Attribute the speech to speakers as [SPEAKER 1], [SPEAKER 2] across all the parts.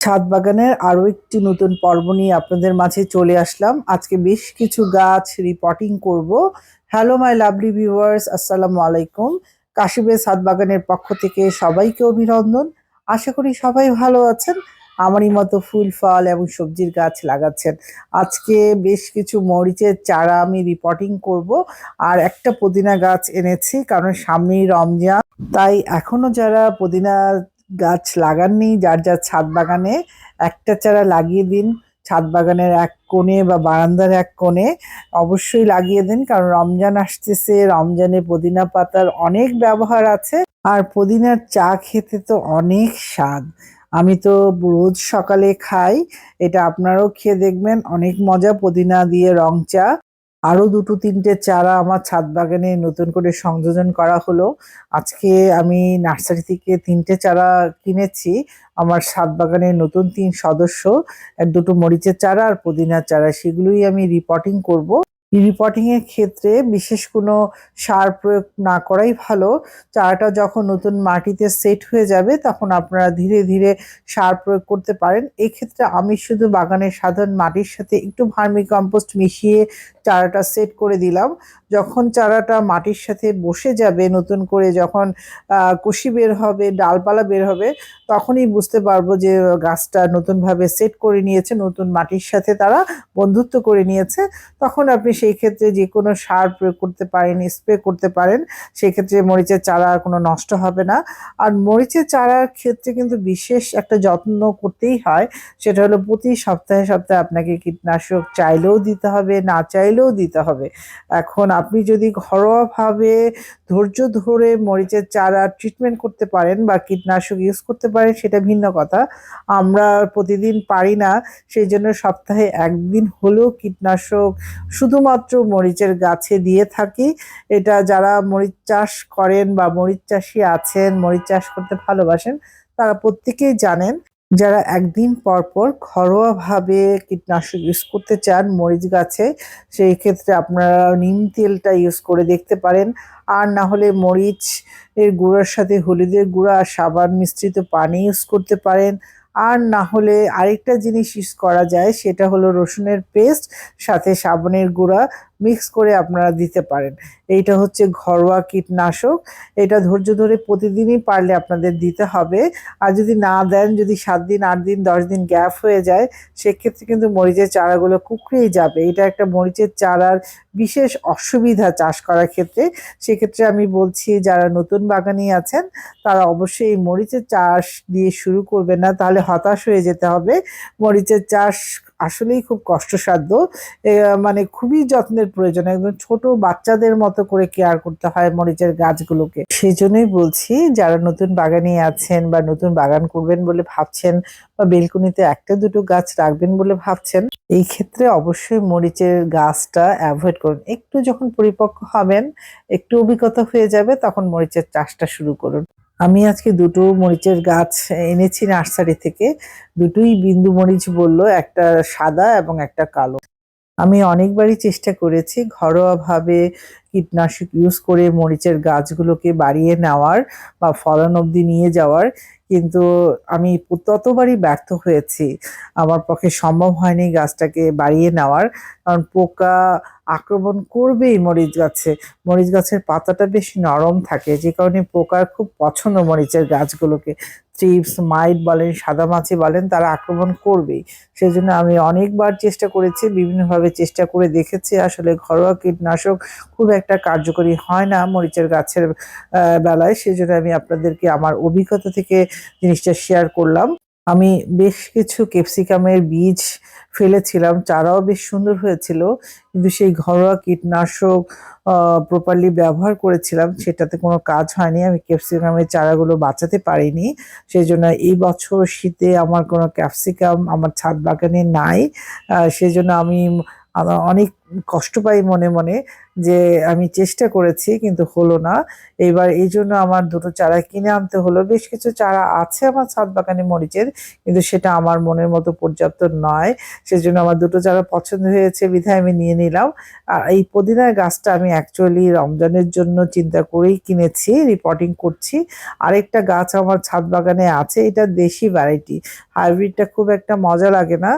[SPEAKER 1] ছাদ বাগানের আরও একটি নতুন পর্ব নিয়ে আপনাদের মাঝে চলে আসলাম। আজকে বেশ কিছু গাছ রিপোর্টিং করব। হ্যালো মাই লাভলি ভিউয়ার্স আসসালামু আলাইকুম। কাশিবের ছাদ বাগানের পক্ষ থেকে সবাইকে অভিনন্দন। আশা করি সবাই ভালো আছেন। আমারই মতো ফুল, ফল এবং সবজির গাছ লাগাচ্ছেন। আজকে বেশ কিছু মরিচের চারা আমি রিপোর্টিং করব। আর একটা পুদিনা গাছ এনেছি, কারণ সামনেই রমজান। তাই এখনও যারা পুদিনা গাছ লাগাননি, যার যার ছাদ বাগানে একটা চারা লাগিয়ে দিন। ছাদ বাগানের এক কোণে বা বারান্দার এক কোণে অবশ্যই লাগিয়ে দিন, কারণ রমজান আসতেছে, রমজানে পুদিনা পাতার অনেক ব্যবহার আছে, আর পুদিনার চা খেতে তো অনেক স্বাদ। আমি তো রোজ সকালে খাই, এটা আপনারাও খেয়ে দেখবেন, অনেক মজা পুদিনা দিয়ে রং চা। আরও দুটো তিনটে চারা আমার ছাদ বাগানে নতুন করে সংযোজন করা হলো। আজকে আমি নার্সারি থেকে তিনটে চারা কিনেছি। আমার ছাদ বাগানের নতুন তিন সদস্য দুটো মরিচের চারা আর পুদিনার চারা, সেগুলোই আমি রিপোর্টিং করব। রিপোর্টিং এর ক্ষেত্রে বিশেষ কোনো সার প্রয়োগ না করাই ভালো। চারাটা যখন নতুন মাটিতে সেট হয়ে যাবে, তখন আপনারা ধীরে ধীরে সার প্রয়োগ করতে পারেন। এক্ষেত্রে আমি শুধু বাগানের সাধারণ মাটির সাথে একটু ভার্মি কম্পোস্ট মিশিয়ে চারাটা সেট করে দিলাম। যখন চারাটা মাটির সাথে বসে যাবে, নতুন করে যখন কুশি বের হবে, ডালপালা বের হবে, তখনই বুঝতে পারব যে গাছটা নতুনভাবে সেট করে নিয়েছে, নতুন মাটির সাথে তারা বন্ধুত্ব করে নিয়েছে। তখন আপনি সেই ক্ষেত্রে যে কোনো সার প্রয়োগ করতে পারেন, স্প্রে করতে পারেন, সেই ক্ষেত্রে মরিচের চারা আর কোনো নষ্ট হবে না। আর মরিচের চারার ক্ষেত্রে কিন্তু বিশেষ একটা যত্ন করতেই হয়, সেটা হলো প্রতি সপ্তাহে সপ্তাহে আপনাকে কীটনাশক চাইলেও দিতে হবে, না চাইলেও দিতে হবে। এখন আপনি যদি ঘরোয়াভাবে ধৈর্য ধরে মরিচের চারা ট্রিটমেন্ট করতে পারেন বা কীটনাশক ইউজ করতে পারেন, সেটা ভিন্ন কথা। আমরা প্রতিদিন পারি না, সেই জন্য সপ্তাহে একদিন হলেও কীটনাশক শুধুমাত্র মরিচের গাছে দিয়ে থাকি। এটা যারা মরিচ চাষ করেন বা মরিচ চাষি আছেন, মরিচ চাষ করতে ভালোবাসেন, তারা প্রত্যেকেই জানেন, যারা একদিন পর পর ঘরোয়াভাবে কীটনাশক ইউজ করতে চান মরিচ গাছে, সেই ক্ষেত্রে আপনারা নিম তেলটা ইউজ করে দেখতে পারেন। আর না হলে মরিচ এর গুঁড়োর সাথে হলুদের গুঁড়া আর সাবান মিশ্রিত পানি ইউজ করতে পারেন। আর না হলে আরেকটা জিনিস ইউজ করা যায়, সেটা হলো রসুনের পেস্ট সাথে সাবনের গুঁড়া মিক্স করে আপনারা দিতে পারেন। এইটা হচ্ছে ঘরোয়া কীটনাশক। এটা ধৈর্য ধরে প্রতিদিনই পারলে আপনাদের দিতে হবে। আর যদি না দেন, যদি সাত দিন, আট দিন, দশ দিন গ্যাপ হয়ে যায়, সেক্ষেত্রে কিন্তু মরিচের চারাগুলো কুকড়েই যাবে। এটা একটা মরিচের চারার বিশেষ অসুবিধা চাষ করার ক্ষেত্রে। সেক্ষেত্রে আমি বলছি, যারা নতুন বাগানি আছেন, তারা অবশ্যই এই মরিচের চাষ দিয়ে শুরু করবেন না, তাহলে হতাশ হয়ে যেতে হবে। মরিচের চাষ আসলেই খুব কষ্টসাধ্য। মানে খুবই যত্নের প্রয়োজন। একদম ছোট বাচ্চাদের মতো করে কেয়ার করতে হয় মরিচের গাছগুলোকে। সেই জন্যই বলছি, যারা নতুন বাগানে আছেন বা নতুন বাগান করবেন বলে ভাবছেন বা বেলকুনিতে একটা দুটো গাছ রাখবেন বলে ভাবছেন, এই ক্ষেত্রে অবশ্যই মরিচের গাছটা অ্যাভয়েড করুন। একটু যখন পরিপক্ক হবেন, একটু অভিজ্ঞতা হয়ে যাবে, তখন মরিচের চাষটা শুরু করুন। আমি আজকে দুটো মরিচের গাছ এনেছি নার্সারি থেকে। দুটোই বিন্দু মরিচ বলল, একটা সাদা এবং একটা কালো। আমি অনেকবারই চেষ্টা করেছি ঘরোয়াভাবে কীটনাশক ইউজ করে মরিচের গাছগুলোকে বাড়িয়ে নেওয়ার বা ফলন অবধি নিয়ে যাওয়ার, কিন্তু আমি ততবারই ব্যর্থ হয়েছি। আমার পক্ষে সম্ভব হয়নি গাছটাকে বাড়িয়ে নেওয়ার, কারণ পোকা আক্রমণ করবেই মরিচ গাছে। মরিচ গাছের পাতাটা বেশ নরম থাকে, যে কারণে পোকার খুব পছন্দ মরিচের গাছগুলোকে। চিপস মাইট বলেন সাদামাছি বলেন, তারা আক্রমণ করবেই। সেই জন্য আমি অনেকবার চেষ্টা করেছি, বিভিন্নভাবে চেষ্টা করে দেখেছি। আসলে ঘরোয়া কীটনাশক খুব একটা কার্যকরী হয় না মরিচের গাছের বেলায়। সেই জন্য আমি আপনাদেরকে আমার অভিজ্ঞতা থেকে জিনিসটা শেয়ার করলাম। আমি বেশ কিছু ক্যাপসিকামের বীজ ফেলেছিলাম, চারাও বেশ সুন্দর হয়েছিল, কিন্তু সেই ঘরোয়া কীটনাশক প্রপারলি ব্যবহার করেছিলাম, সেটাতে কোনো কাজ হয়নি, আমি ক্যাপসিকামের চারাগুলো বাঁচাতে পারিনি, সেই জন্য এই বছর শীতে আমার কোনো ক্যাপসিকাম আমার ছাদ বাগানে নাই সেই জন্য আমি অনেক কষ্ট পাই মনে মনে যে আমি চেষ্টা করেছি, কিন্তু হলো না। এবার এই জন্য আমার দুটো চারা কিনে আনতে হলো। বেশ কিছু চারা আছে আমার ছাদ বাগানে মরিচের, কিন্তু সেটা আমার মনের মতো পর্যাপ্ত নয়। সেজন্য আমার দুটো চারা পছন্দ হয়েছে, বিধায় আমি নিয়ে নিলাম। আর এই পুদিনার গাছটা আমি অ্যাকচুয়ালি রমজানের জন্য চিন্তা করেই কিনেছি রিপোর্টিং করছি। আরেকটা গাছ আমার ছাদ বাগানে আছে, এটা দেশি ভ্যারাইটি হাইব্রিডটা খুব একটা মজা লাগে না।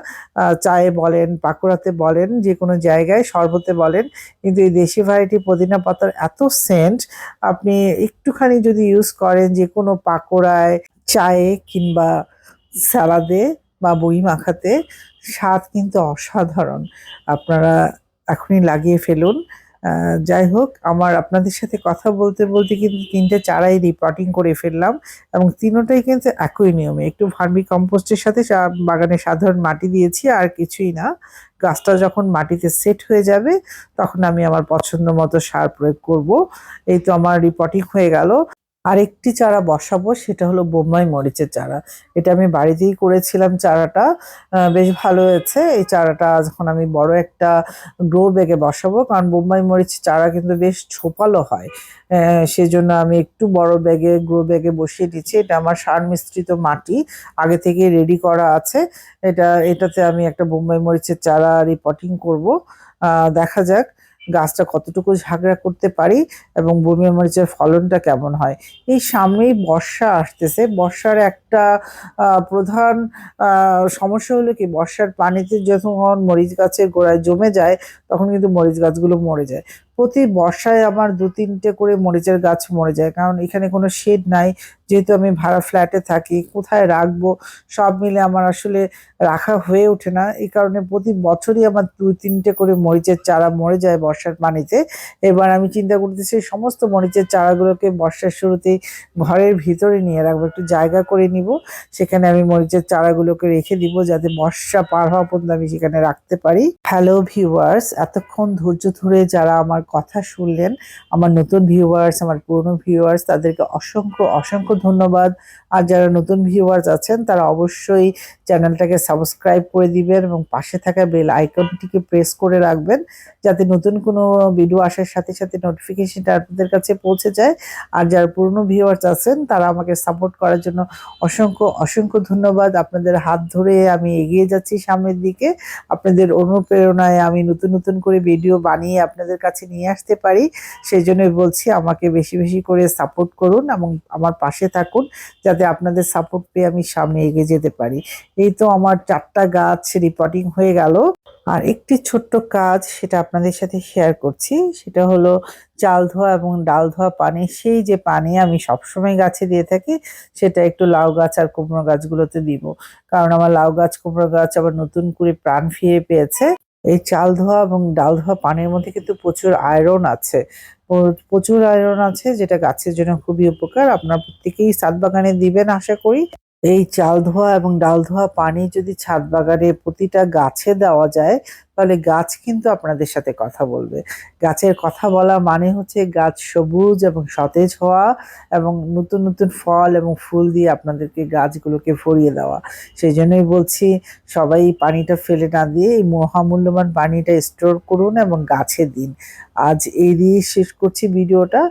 [SPEAKER 1] চায়ে বলেন, পাকুড়াতে বলেন, যে কোনো জায়গায় শরবতে বলেন, কিন্তু এই দেশি ভ্যারাইটি পুদিনা পাতার এত সেন্ট আপনি একটুখানি যদি ইউজ করেন যে কোনো পাকোড়ায়, চায়ে কিংবা স্যালাদে বা বই মাখাতে, স্বাদ কিন্তু অসাধারণ। আপনারা এখনই লাগিয়ে ফেলুন। যাই হোক, আমার আপনাদের সাথে কথা বলতে বলতে কিন্তু তিনটে চারাই রিপোর্টিং করে ফেললাম এবং তিনোটাই কিন্তু একই নিয়মে। একটু ভার্মি কম্পোস্টের সাথে বাগানে সাধারণ মাটি দিয়েছি, আর কিছুই না। গাছটা যখন মাটিতে সেট হয়ে যাবে, তখন আমি আমার পছন্দ মতো সার প্রয়োগ করব। এই তো আমার রিপোর্টিং হয়ে গেল। আরেকটি চারা বসাবো, সেটা হলো বোম্বাই মরিচের চারা। এটা আমি বাড়িতেই করেছিলাম চারাটা বেশ ভালো হয়েছে। এই চারাটা যখন আমি বড় একটা গ্রো ব্যাগে বসাবো, কারণ বোম্বাই মরিচ চারা কিন্তু বেশ ছোপালো হয়। সেজন্য আমি একটু বড় ব্যাগে গ্রো ব্যাগে বসিয়ে দিচ্ছি। এটা আমার সার মিশ্রিত মাটি, আগে থেকে রেডি করা আছে। এটা, এটাতে আমি একটা বোম্বাই মরিচের চারা রিপোর্টিং করব। দেখা যাক। গাছটা কতটুকু ঝাঁকড়া করতে পারি এবং বমি মরিচের ফলনটা কেমন হয়। এই সামনেই বর্ষা আসতেছে। বর্ষার একটা প্রধান সমস্যা হলো কি? বর্ষার পানিতে যখন মরিচ গাছের গোড়ায় জমে যায়, তখন কিন্তু মরিচ গাছগুলো মরে যায়। প্রতি বর্ষায় আমার দু তিনটে করে মরিচের গাছ মরে যায়। কারণ এখানে কোনো শেড নাই, যেহেতু আমি ভাড়া ফ্ল্যাটে থাকি, কোথায় রাখব? সব মিলে আমার আসলে রাখা হয়ে ওঠে না। এই কারণে প্রতি বছরই আমার দু তিনটে করে মরিচের চারা মরে যায় বর্ষার পানিতে। এবার আমি চিন্তা করতেছি সমস্ত মরিচের চারাগুলোকে বর্ষার শুরুতেই ঘরের ভিতরে নিয়ে রাখব, একটু জায়গা করে নিব। সেখানে আমি মরিচের চারাগুলোকে রেখে দিব, যাতে বর্ষা পার হওয়া পর্যন্ত আমি সেখানে রাখতে পারি। হ্যালো ভিউয়ার্স এতক্ষণ ধৈর্য ধরে যারা আমার কথা শুনলেন। আমার নতুন ভিউয়ার্স আমার পুরনো ভিউয়ার্স তাদেরকে অসংখ্য অসংখ্য ধন্যবাদ। আর যারা নতুন ভিউয়ার্স আছেন, তারা অবশ্যই চ্যানেলটাকে সাবস্ক্রাইব করে দিবেন এবং পাশে থাকা বেল আইকনটিকে প্রেস করে রাখবেন, যাতে নতুন কোনো ভিডিও আসার সাথে সাথে নোটিফিকেশনটা আপনাদের কাছে পৌঁছে যায়। আর যারা পুরনো ভিউয়ার্স আছেন, তারা আমাকে সাপোর্ট করার জন্য অসংখ্য অসংখ্য ধন্যবাদ। আপনাদের হাত ধরে আমি এগিয়ে যাচ্ছি সামনের দিকে। আপনাদের অনুপ্রেরণায় আমি নতুন নতুন করে ভিডিও বানিয়ে আপনাদের কাছে নিয়ে আসতে পারি। সেই জন্যই বলছি আমাকে বেশি বেশি করে সাপোর্ট করুন এবং আমার পাশে থাকুন যাতে আপনাদের সাপোর্ট পেয়ে আমি সামনে এগিয়ে যেতে পারি। এই তো আমার চারটা গাছ রিপোর্টিং হয়ে গেল। আর একটি ছোট্ট কাজ সেটা আপনাদের সাথে শেয়ার করছি। সেটা হলো চাল ধোয়া এবং ডাল ধোয়া পানি। সেই যে পানি আমি সবসময় গাছে দিয়ে থাকি, সেটা একটু লাউ গাছ আর কুমড়ো গাছগুলোতে দিব। কারণ আমার লাউ গাছ, কুমড়ো গাছ আবার নতুন করে প্রাণ ফিরে পেয়েছে। এই চাল ধোয়া এবং ডাল ধোয়া পানির মধ্যে কিন্তু প্রচুর আয়রন আছে। প্রচুর আয়রন আছে, যেটা গাছের জন্য খুবই উপকার। আপনার প্রত্যেকেই সাত বাগানে দিবেন, আশা করি। এই চাল ধোয়া এবং ডাল ধোয়া পানি যদি ছাদ বাগানে প্রতিটা গাছে দেওয়া যায়, তাহলে গাছ কিন্তু আপনাদের সাথে কথা বলবে। গাছের কথা বলা মানে হচ্ছে গাছ সবুজ এবং সতেজ হওয়া এবং নতুন নতুন ফল এবং ফুল দিয়ে আপনাদেরকে গাছগুলোকে ভরিয়ে দেওয়া। সেই জন্যই বলছি, সবাই পানিটা ফেলে না দিয়ে এই মহামূল্যবান পানিটা স্টোর করুন এবং গাছে দিন। আজ এই দিয়ে শেষ করছি ভিডিওটা।